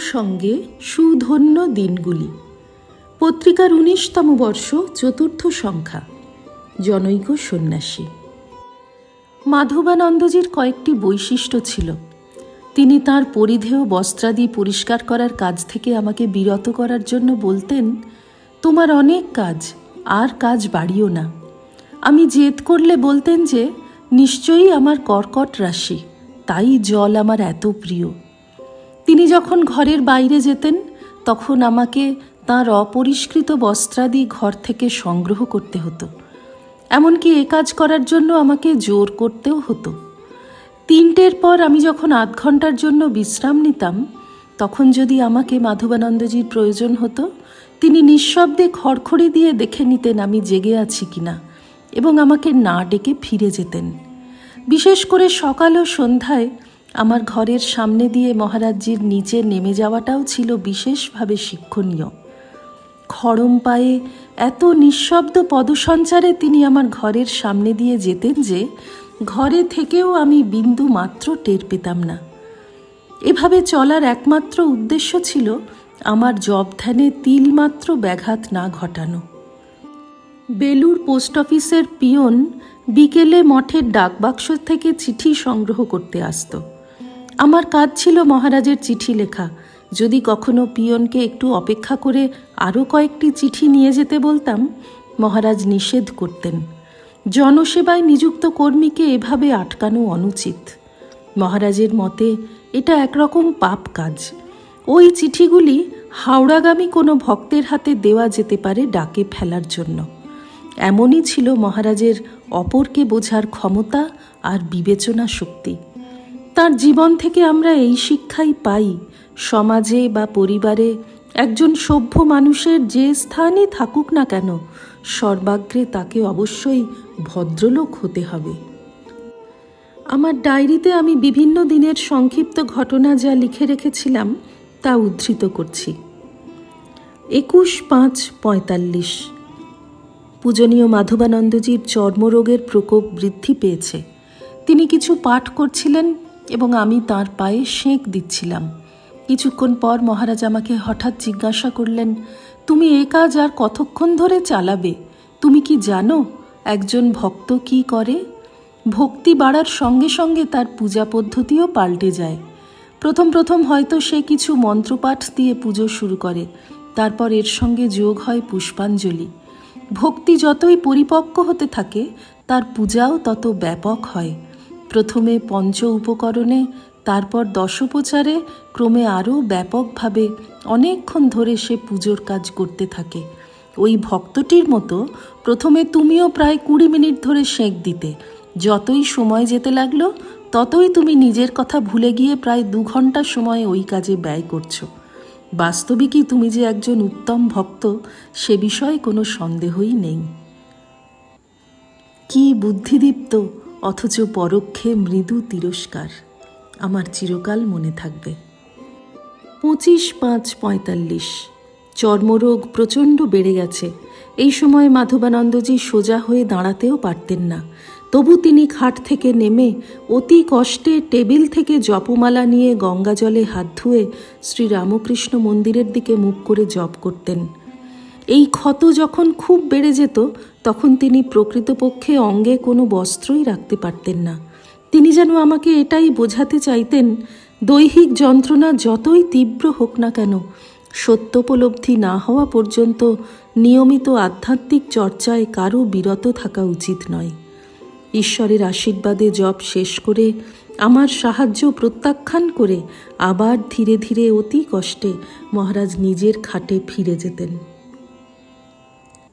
সঙ্গে সুধন্য দিনগুলি। পত্রিকার উনিশতম বর্ষ চতুর্থ সংখ্যা, জনৈক সন্ন্যাসী। মাধবানন্দজির কয়েকটি বৈশিষ্ট্য ছিল। তিনি তার পরিধেয় বস্ত্রাদি পরিষ্কার করার কাজ থেকে আমাকে বিরত করার জন্য বলতেন, তোমার অনেক কাজ, আর কাজ বাড়িও না। আমি জেদ করলে বলতেন যে, নিশ্চয়ই আমার কর্কট রাশি, তাই জল আমার এত প্রিয়। তিনি যখন ঘরের বাইরে যেতেন, তখন আমাকে তাঁর অপরিষ্কৃত বস্ত্রাদি ঘর থেকে সংগ্রহ করতে হতো। এমনকি এ কাজ করার জন্য আমাকে জোর করতেও হতো। তিনটের পর আমি যখন আধ ঘণ্টার জন্য বিশ্রাম নিতাম, তখন যদি আমাকে মাধবানন্দজির প্রয়োজন হতো, তিনি নিঃশব্দে খড়খড়ি দিয়ে দেখে নিতেন আমি জেগে আছি কিনা এবং আমাকে না ডেকে ফিরে যেতেন। বিশেষ করে সকাল ও সন্ধ্যায় আমার ঘরের সামনে দিয়ে মহারাজজির নিচে নেমে যাওয়াটাও ছিল বিশেষভাবে শিক্ষণীয়। খড়ম পায়ে এত নিঃশব্দ পদসঞ্চারে তিনি আমার ঘরের সামনে দিয়ে যেতেন যে ঘরে থেকেও আমি বিন্দু মাত্র টের পেতাম না। এভাবে চলার একমাত্র উদ্দেশ্য ছিল আমার জব ধ্যানে তিলমাত্র ব্যাঘাত না ঘটানো। বেলুর পোস্ট অফিসের পিয়ন বিকেলে মঠের ডাকবাক্স থেকে চিঠি সংগ্রহ করতে আসত। আমার কাজ ছিল মহারাজের চিঠি লেখা। যদি কখনো পিয়নকে একটু অপেক্ষা করে আরও কয়েকটি চিঠি নিয়ে যেতে বলতাম, মহারাজ নিষেধ করতেন। জনসেবায় নিযুক্ত কর্মীকে এভাবে আটকানো অনুচিত। মহারাজের মতে, এটা একরকম পাপ কাজ। ওই চিঠিগুলি হাওড়াগামী কোনো ভক্তের হাতে দেওয়া যেতে পারে ডাকে ফেলার জন্য। এমনই ছিল মহারাজের অপরকে বোঝার ক্ষমতা আর বিবেচনা শক্তি। তার জীবন থেকে আমরা এই শিক্ষাই পাই। সমাজে বা পরিবারে একজন সভ্য মানুষের যে স্থানই থাকুক না কেন, সর্বাগ্রে তাকে অবশ্যই ভদ্রলোক হতে হবে। আমার ডায়েরিতে আমি বিভিন্ন দিনের সংক্ষিপ্ত ঘটনা যা লিখে রেখেছিলাম, তা উদ্ধৃত করছি। একুশ পাঁচ পঁয়তাল্লিশ। পূজনীয় মাধবানন্দজির চর্মরোগের প্রকোপ বৃদ্ধি পেয়েছে। তিনি কিছু পাঠ করছিলেন এবং আমি তার পায়ে সেঁক দিচ্ছিলাম। কিছুক্ষণ পর মহারাজ আমাকে হঠাৎ জিজ্ঞাসা করলেন, তুমি এ কাজ আর কতক্ষণ ধরে চালাবে? তুমি কি জানো একজন ভক্ত কি করে? ভক্তি বাড়ার সঙ্গে সঙ্গে তার পূজা পদ্ধতিও পাল্টে যায়। প্রথম প্রথম হয়তো সে কিছু মন্ত্রপাঠ দিয়ে পুজো শুরু করে, তারপর এর সঙ্গে যোগ হয় পুষ্পাঞ্জলি। ভক্তি যতই পরিপক্ক হতে থাকে, তার পূজাও তত ব্যাপক হয়। প্রথমে পঞ্চ উপকরণে, তারপর দশোপচারে, ক্রমে আরও ব্যাপকভাবে অনেকক্ষণ ধরে সে পুজোর কাজ করতে থাকে। ওই ভক্তটির মতো প্রথমে তুমিও প্রায় কুড়ি মিনিট ধরে সেঁক দিতে। যতই সময় যেতে লাগল, ততই তুমি নিজের কথা ভুলে গিয়ে প্রায় দু ঘণ্টা সময় ওই কাজে ব্যয় করছ। বাস্তবিকই তুমি যে একজন উত্তম ভক্ত, সে বিষয়ে কোনো সন্দেহই নেই। কি বুদ্ধিদীপ্ত! অথচ পরোক্ষে মৃদু তিরস্কার আমার চিরকাল মনে থাকবে। পঁচিশ পাঁচ পঁয়তাল্লিশ, চর্মরোগ প্রচণ্ড বেড়ে গেছে। এই সময় মাধবানন্দজি সোজা হয়ে দাঁড়াতেও পারতেন না। তবু তিনি খাট থেকে নেমে অতি কষ্টে টেবিল থেকে জপমালা নিয়ে গঙ্গা জলে হাত ধুয়ে শ্রী রামকৃষ্ণ মন্দিরের দিকে মুখ করে জপ করতেন। এই ক্ষত যখন খুব বেড়ে যেত, তখন তিনি প্রকৃতপক্ষে অঙ্গে কোনো বস্ত্রই রাখতে পারতেন না। তিনি যেন আমাকে এটাই বোঝাতে চাইতেন, দৈহিক যন্ত্রণা যতই তীব্র হোক না কেন, সত্যোপলব্ধি না হওয়া পর্যন্ত নিয়মিত আধ্যাত্মিক চর্চায় কারও বিরত থাকা উচিত নয়। ঈশ্বরের আশীর্বাদে জপ শেষ করে, আমার সাহায্য প্রত্যাখ্যান করে, আবার ধীরে ধীরে অতি কষ্টে মহারাজ নিজের খাটে ফিরে যেতেন।